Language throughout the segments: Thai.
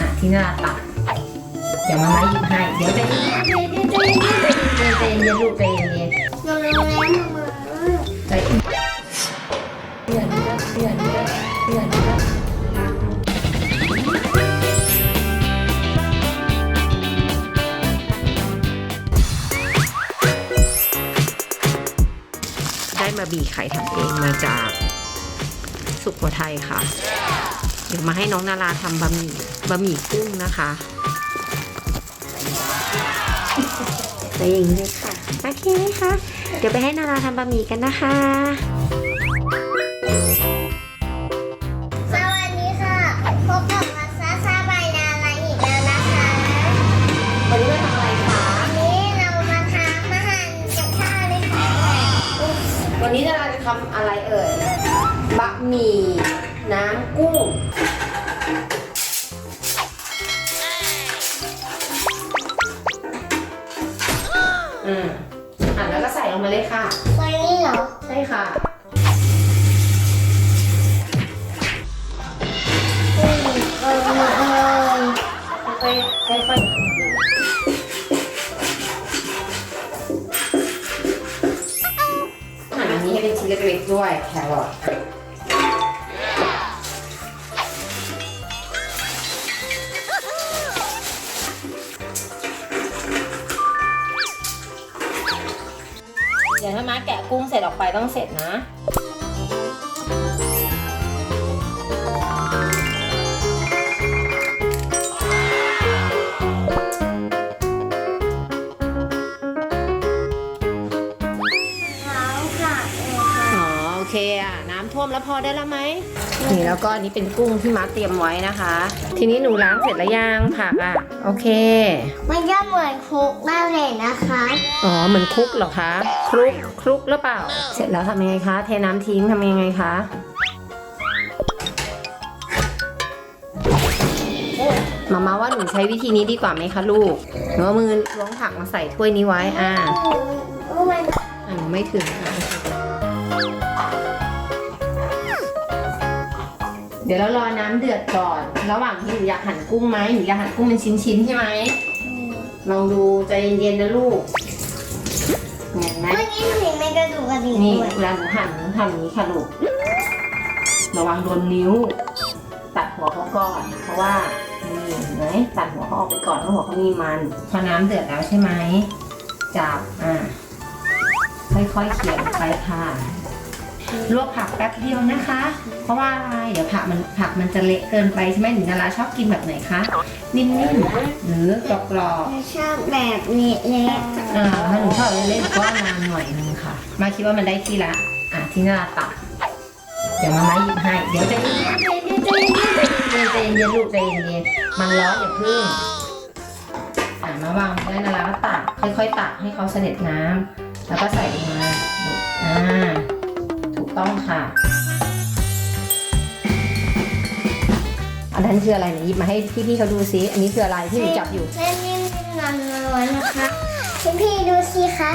อะที่หน้าตักเดี๋ยวมามาหยิบให้เดี๋ยวใจเย็นใจเย็นใจเย็นใจเย็นใจเย็นลูกใจเย็นมาแล้วมาใจเย็นเพื่อนเพื่อนเพื่อนเพื่อนเพื่อนได้มาบีไข่ทำเองมาจากสุโขทัยค่ะ เดี๋ยวมาให้น้องนาราทำบะหมี่บะหมี่กุ้งนะคะไปอย่างนี้เลยค่ะ โอเคไหมคะ เดี๋ยวไปให้นาราทำบะหมี่กันนะคะ สวัสดีค่ะ พบกับมาซาซาบายนาอะไรอีกแล้วนะคะ วันนี้มาทำอะไรคะ วันนี้เรามาทำอาหารกับข้าวเลยค่ะ วันนี้นาราจะทำอะไรเอ่ย บะหมี่ น้ำกุ้ง อืมอะแล้วก็ใส่ลงมาเลยค่ะวันนี้เหรอ ใช่ค่ะ อืมเออเออค่อยๆค่อยๆหั่นอันนี้ให้เป็นชิ้นเล็กๆด้วยแครอท แกะกุ้งเสร็จออกไปต้องเสร็จนะเขาค่ะเออค่ะ อ๋อ โอเคอะน้ำ ท่วมแล้วพอได้แล้วไหมนี่แล้วก็อันนี้เป็นกุ้งที่มาเตรียมไว้นะคะ ทีนี้หนูล้างเสร็จแล้วยังผักอะ โอเค มันก็เหมือนคุกมากเลยนะคะ อ๋อเหมือนคลุกเหรอคะคลุกคลุกหรือเปล่า เสร็จแล้วทำยังไงคะ เทน้ำทิ้งทำยังไงคะมามาว่าหนูใช้วิธีนี้ดีกว่าไหมคะลูกหนูเอามือล้วงผักมาใส่ถ้วยนี้ไว้ อ่าโอ้มันอะหนูไม่ถึงอะ เดี๋ยวเรารอน้ำเดือดก่อน ระหว่างที่หนูอยากหั่นกุ้งไหมหนูอยากหั่นกุ้งเป็นชิ้นๆใช่ไหม ลองดูใจเย็นๆนะลูกเห็นไหมเมื่อกี้หนูเห็นมันกระดูกกระดิ่งนี่ด้วยเวลาหนูหั่นหนูทำอย่างนี้ค่ะลูก ระวังโดนนิ้ว ตัดหัวเขาก่อน เพราะว่านี่เห็นไหมตัดหัวเขาออกไปก่อนเพราะหัวเขามีมัน พอน้ำเดือดแล้วใช่ไหมจับอ่าค่อยๆเขี่ยลงไปค่ะ ลวกผักแป๊บเดียวนะคะ เพราะว่าอะไรเดี๋ยวผักมันผักมันจะเละเกินไปใช่ไหมหนูนาราชอบกินแบบไหนคะ นิ่มๆหรือกรอบๆหนูชอบแบบนี้เล็กอ่าถ้าหนูชอบเล่นๆก็นานหน่อยนึงค่ะ มาคิดว่ามันได้ที่ละ อะที่หน้าตักเดี๋ยวมาม่าหยิบให้ เดี๋ยวใจเย็นใจเย็นใจเย็นใจเย็นใจเย็นใจเย็นลูกใจเย็นมันร้อนอย่าพึ่งอะมาวางได้นะแล้วก็ตักค่อยๆตักให้เขาเสด็จน้ำแล้วก็ใส่ลงมาอ่า ต้องค่ะ อันนั้นคืออะไรเนี่ยหยิบมาให้พี่ๆเขาดูซิ อันนี้คืออะไรที่หนูจับอยู่เล่นนิ่มนอนนวลนะคะพี่พี่ดูสิคะ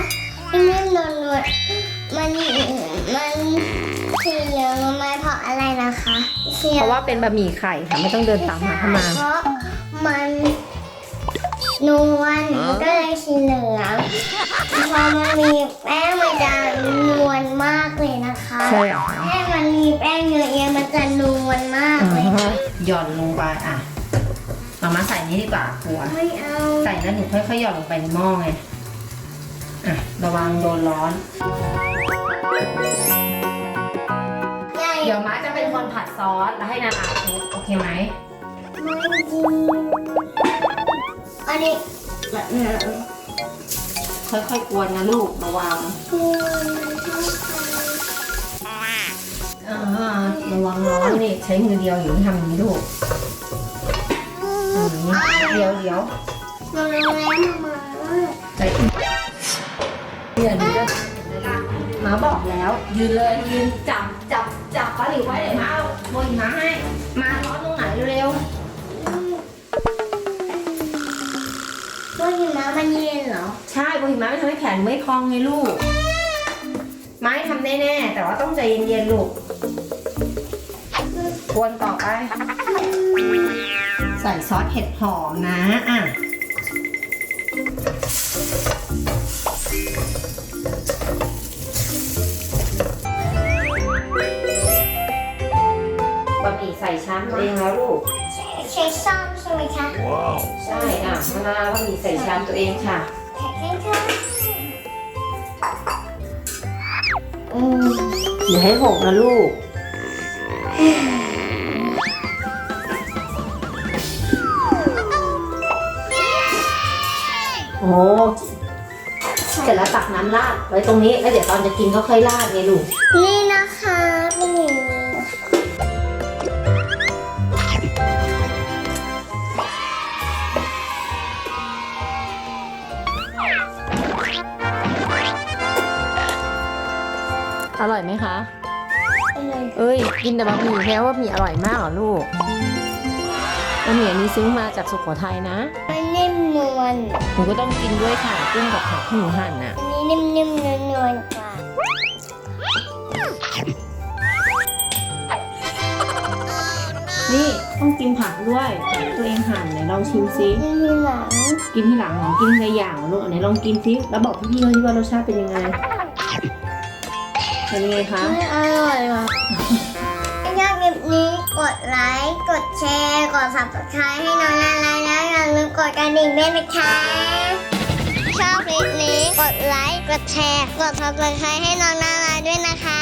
นิ่มๆนอนนวลมันมันสีเหลืองมเพราะอะไรนะคะเพราะว่าเป็นบะหมี่ไข่ค่ะไม่ต้องเดินตามหาเข้ามา เพราะ ใช่เหรอคะแป้งมันมีแป้งเยอะๆมันจะนวลมากเลยอ่าหย่อนลงไปอะเอามาใส่นี้ดีกว่ากลัว ไม่เอาใส่แล้วหนูค่อยๆหย่อนลงไปในหม้อไง อะ ระวังโดนร้อน ใหญ่เดี๋ยวม้าจะเป็นคนผัดซอส แล้วให้นานาคลุกโอเคไหม ไม่จริงอันนี้แบบนี้ค่อยๆกวนนะลูก ระวังอ่ นนี่ใช้มือเดียวอยู่ที่ทำอย่างนี้ลูกอย่างนี้เดี๋ยวเดี๋ยวมันแรงมากใจเดือนเดือนหมาบอกแล้ว ยืนเลยยืนจับจับจับปลาหลิวไว้เดี๋ยวมาเอาโบยมาให้ มาร้อนตรงไหนเร็วว่าหิมะมันเย็นเหรอๆใช่โบยมาไม่ทำให้แขนไม่พองไงลูกไม้ทำแน่ๆแต่ว่าต้องใจเย็นๆลูก กวนต่อไป ใส่ซอสเห็ดหอมนะอะบะหมี่ใส่ชามตัวเองแล้วลูก ใช้ซ่อมใช่ไหมคะใช่อะมะนาวบะหมี่ใส่ชามตัวเองค่ะแพ็คให้ค่ะอืมอย่าให้หกนะลูก โอ้เสร็จแล้วตักน้ำราดไว้ตรงนี้แล้วเดี๋ยวตอนจะกินก็ค่อยราดไงลูกนี่นะคะเป็นอย่างนี้อร่อยไหมคะอะไรเอ้ย กินแต่บะหมี่แค่ว่าบะหมี่อร่อยมากเหรอลูกบะหมี่อันนี้ซื้อมาจากสุโขทัยนะมันนิ่มน วลหนูก็ต้องกินด้วยค่ะกุ้งกับผักที่หนูหั่นน่ะอันนี้นิ่มนิ่มนวลนวลกว่านี่ต้องกินผักด้วย ตัวเองหั่นไหนลองชิมซินี่มีหลังกินที่หลังเหรอกินในอย่างเหรอลูกอันไหนลองกินซิแล้วบอกพี่ๆเขาที่ว่ารสชาติเป็นยังไงเป็นยังไงคะไม่อร่อยว่ะถ้าชอบคลิปนี้ กดไลค์กดแชร์กด subscribe ให้น้องนาไลน์แล้วอย่าลืมกดกระดิ่งด้วยนะคะ ชอบคลิปนี้กดไลค์กดแชร์กด subscribe ให้น้องนาไลน์ด้วยนะคะ